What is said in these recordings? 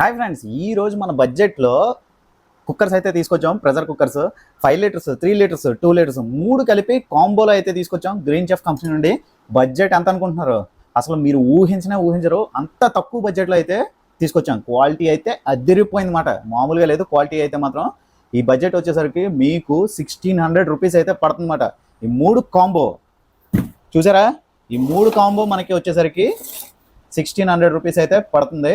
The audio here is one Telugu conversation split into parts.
హాయ్ ఫ్రెండ్స్ ఈ రోజు మన బడ్జెట్లో కుక్కర్స్ అయితే తీసుకొచ్చాం. Pressure cookers five litres three litres two litres మూడు కలిపి కాంబోలో అయితే తీసుకొచ్చాం. గ్రీన్ చెఫ్ కంపెనీ నుండి. బడ్జెట్ ఎంత అనుకుంటున్నారు? అసలు మీరు ఊహించినా ఊహించరు. అంత తక్కువ బడ్జెట్లో అయితే తీసుకొచ్చాం. క్వాలిటీ అయితే అద్దెరిపోయింది మాట మామూలుగా లేదు క్వాలిటీ అయితే మాత్రం. ఈ బడ్జెట్ వచ్చేసరికి మీకు సిక్స్టీన్ హండ్రెడ్ రూపీస్ అయితే పడుతుందన్నమాట ఈ మూడు కాంబో. చూసారా? ఈ మూడు కాంబో మనకి వచ్చేసరికి సిక్స్టీన్ హండ్రెడ్ రూపీస్ అయితే పడుతుంది.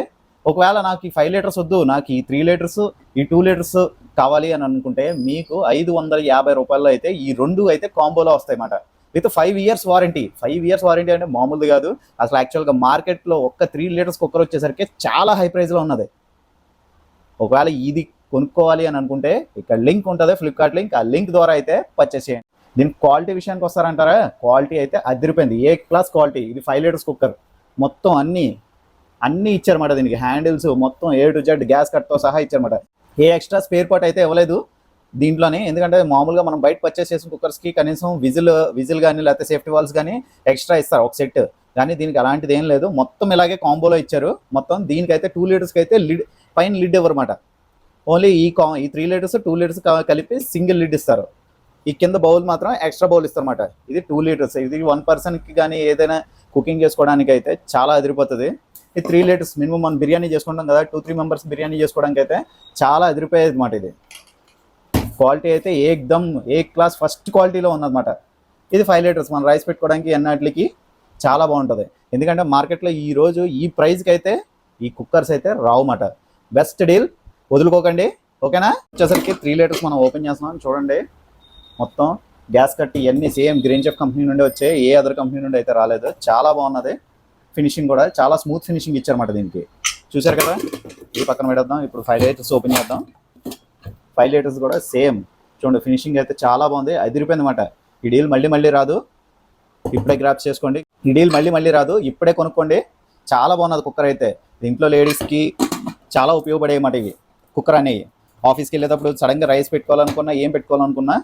ఒకవేళ నాకు ఈ ఫైవ్ లీటర్స్ వద్దు నాకు ఈ త్రీ లీటర్స్ ఈ టూ లీటర్స్ కావాలి అని అనుకుంటే మీకు ఐదు వందల యాభై రూపాయల్లో అయితే ఈ రెండు అయితే కాంబోలో వస్తాయి అన్నమాట with five years warranty five years warranty అంటే మామూలు కాదు. అసలు యాక్చువల్గా మార్కెట్లో ఒక్క త్రీ లీటర్స్ కుక్కర్ వచ్చేసరికి చాలా హై ప్రైస్లో ఉన్నది. ఒకవేళ ఇది కొనుక్కోవాలి అని అనుకుంటే ఇక్కడ లింక్ ఉంటుంది ఫ్లిప్కార్ట్ లింక్ ఆ లింక్ ద్వారా అయితే పర్చేస్ చేయండి. దీని క్వాలిటీ విషయానికి వస్తారంటారా? క్వాలిటీ అయితే అదిరిపోయింది. ఏ క్లాస్ క్వాలిటీ ఇది ఫైవ్ లీటర్స్ కుక్కర్. మొత్తం అన్ని అన్ని ఇచ్చారన్నమాట దీనికి. హ్యాండిల్స్ మొత్తం ఏ టు జెడ్ గ్యాస్ కట్తో సహా ఇచ్చారన్నమాట. ఏ ఎక్స్ట్రా స్పేర్ పార్ట్ అయితే ఇవ్వలేదు దీంట్లోనే. ఎందుకంటే మామూలుగా మనం బయట పర్చేస్ చేసిన కుక్కర్స్కి కనీసం విజిల్ విజిల్ కానీ లేకపోతే సేఫ్టీ వాల్స్ కానీ ఎక్స్ట్రా ఇస్తారు ఒక సెట్ కానీ దీనికి అలాంటిది ఏం లేదు. మొత్తం ఇలాగే కాంబోలో ఇచ్చారు. మొత్తం దీనికైతే టూ లీటర్స్కి అయితే లిడ్ పైన లిడ్ ఇవ్వరమాట ఓన్లీ ఈ కా ఈ త్రీ లీటర్స్ టూ లీటర్స్ కలిపి సింగిల్ లిడ్ ఇస్తారు. ఈ కింద బౌల్ మాత్రం ఎక్స్ట్రా బౌల్ ఇస్తారన్నమాట. ఇది టూ లీటర్స్ ఇది వన్ పర్సన్కి కానీ ఏదైనా కుకింగ్ చేసుకోవడానికి అయితే చాలా అదిరిపోతుంది. ఈ త్రీ లీటర్స్ మినిమం మనం బిర్యానీ చేసుకుంటాం కదా టూ త్రీ మెంబర్స్ బిర్యానీ చేసుకోవడానికి అయితే చాలా అదిరిపోయేది అనమాట ఇది. క్వాలిటీ అయితే ఏకదమ్ ఏ క్లాస్ ఫస్ట్ క్వాలిటీలో ఉందన్నమాట ఇది ఫైవ్ లీటర్స్ మనం రైస్ పెట్టుకోవడానికి ఎన్నట్లకి చాలా బాగుంటుంది. ఎందుకంటే మార్కెట్లో ఈ రోజు ఈ ప్రైస్కి అయితే ఈ కుక్కర్స్ అయితే రావుమాట. Best deal వదులుకోకండి. ఓకేనా వచ్చేసరికి త్రీ లీటర్స్ మనం ఓపెన్ చేస్తున్నాం. చూడండి. మొత్తం గ్యాస్ కట్టి ఇవన్నీ సేమ్ గ్రీన్ చెఫ్ కంపెనీ నుండి వచ్చాయి ఏ అదర్ కంపెనీ నుండి అయితే రాలేదు. చాలా బాగున్నది. ఫినిషింగ్ కూడా చాలా స్మూత్ ఫినిషింగ్ ఇచ్చారన్నమాట దీనికి. చూసారు కదా? ఈ పక్కన పెడదాం. ఇప్పుడు ఫైవ్ లీటర్స్ ఓపెన్ చేద్దాం. ఫైవ్ లీటర్స్ కూడా సేమ్. చూడండి ఫినిషింగ్ అయితే చాలా బాగుంది. అదిరిపోయింది అనమాట ఈ డీల్ మళ్ళీ మళ్ళీ రాదు. ఇప్పుడే గ్రాప్స్ చేసుకోండి. ఈ డీల్ మళ్ళీ మళ్ళీ రాదు. ఇప్పుడే కొనుక్కోండి. చాలా బాగున్నది కుక్కర్ అయితే. దీంట్లో లేడీస్కి చాలా ఉపయోగపడే మాట ఇవి. కుక్కర్ అనేవి. ఆఫీస్కి వెళ్ళేటప్పుడు సడన్గా రైస్ పెట్టుకోవాలనుకున్నా ఏం పెట్టుకోవాలనుకున్నా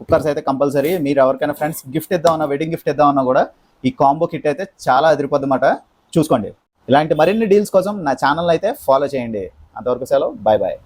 కుక్కర్స్ అయితే కంపల్సరీ మీరు ఎవరికైనా ఫ్రెండ్స్ గిఫ్ట్ ఇద్దామన్నా వెడ్డింగ్ గిఫ్ట్ ఇద్దామన్నా కూడా ఈ కాంబో కిట్ అయితే చాలా అదిరిపోద్ది అన్నమాట చూసుకోండి. ఇలాంటి మరిన్ని డీల్స్ కోసం నా ఛానల్ అయితే ఫాలో చేయండి. అంతవరకు సెలవు. Bye bye